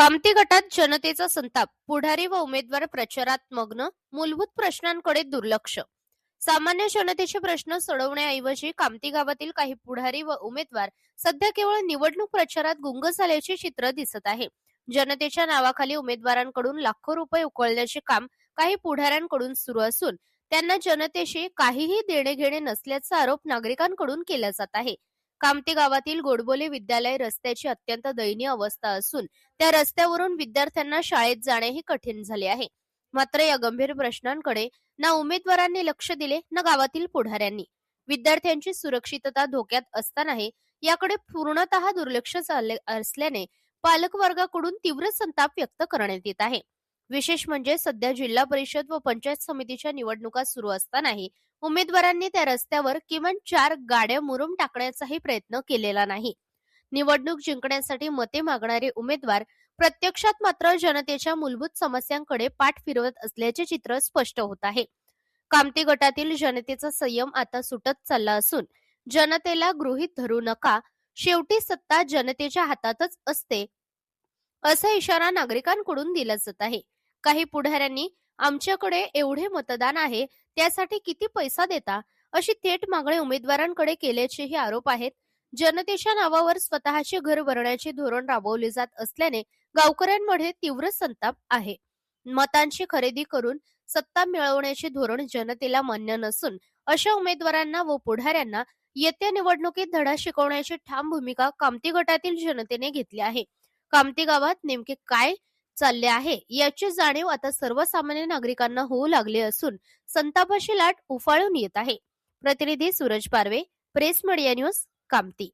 कामती गटात जनतेचा संताप पुढारी व उमेदवार प्रचारात मग्न मूलभूत प्रश्नांकडे दुर्लक्ष. सामान्य जनतेचे प्रश्न सोडवण्याऐवजी कामती गावातील काही पुढारी व उमेदवार सध्या केवळ निवडणूक प्रचारात गुंग झाल्याचे चित्र दिसत आहे. जनतेच्या नावाखाली उमेदवारांकडून लाखो रुपये उकळण्याचे काम काही पुढाऱ्यांकडून सुरू असून त्यांना जनतेशी काहीही देणे घेणे नसल्याचा आरोप नागरिकांकडून केला जात आहे. कामती गावातील गोडबोले विद्यालय रस्त्याची अत्यंत दयनीय अवस्था असून त्या रस्त्यावरून विद्यार्थ्यांना शाळेत जाणेही कठीण झाले आहे. मात्र या गंभीर प्रश्नांकडे ना उमेदवारांनी लक्ष दिले ना गावातील पुढाऱ्यांनी. विद्यार्थ्यांची सुरक्षितता धोक्यात असतानाही याकडे पूर्णतः दुर्लक्ष असल्याने पालक वर्गाकडून तीव्र संताप व्यक्त करण्यात येत आहे. विशेष म्हणजे सध्या जिल्हा परिषद व पंचायत समितीच्या निवडणुका सुरू असतानाही उमेदवारांनी त्या रस्त्यावर किमान चार गाड्या मुरुम टाकण्याचाही प्रयत्न केलेला नाही. निवडणूक जिंकण्यासाठी मते मागणारे उमेदवार प्रत्यक्षात मात्र जनतेच्या मूलभूत समस्यांकडे पाठ फिरवत असल्याचे चित्र स्पष्ट होत आहे. कामती गटातील जनतेचा संयम आता सुटत चालला असून जनतेला गृहीत धरू नका शेवटी सत्ता जनतेच्या हातातच असते असा इशारा नागरिकांकडून दिला जात आहे. काही पुढाऱ्यांनी आमच्याकडे एवढे मतदान आहे त्यासाठी किती पैसा देता? अशी थेट मागणी उमेदवारांकडे केल्याचेही आरोप आहेत. जनतेच्या नावावर स्वतःचे घर भरण्याचे धोरण राबवले जात असल्याने गावकऱ्यांमध्ये तीव्र संताप आहे. मतांची खरेदी करून सत्ता मिळवण्याचे धोरण जनतेला मान्य नसून अशा उमेदवारांना व पुढाऱ्यांना येत्या निवडणुकीत धडा शिकवण्याची ठाम भूमिका कामती गटातील जनतेने घेतली आहे. कामती गावात नेमके काय चालले आहे. याची जाणीव आता सर्वसामान्य नागरिकांना होऊ लागली असून संतापाची लाट उफाळून येत आहे. प्रतिनिधी Suraj Parve press media news Kamti.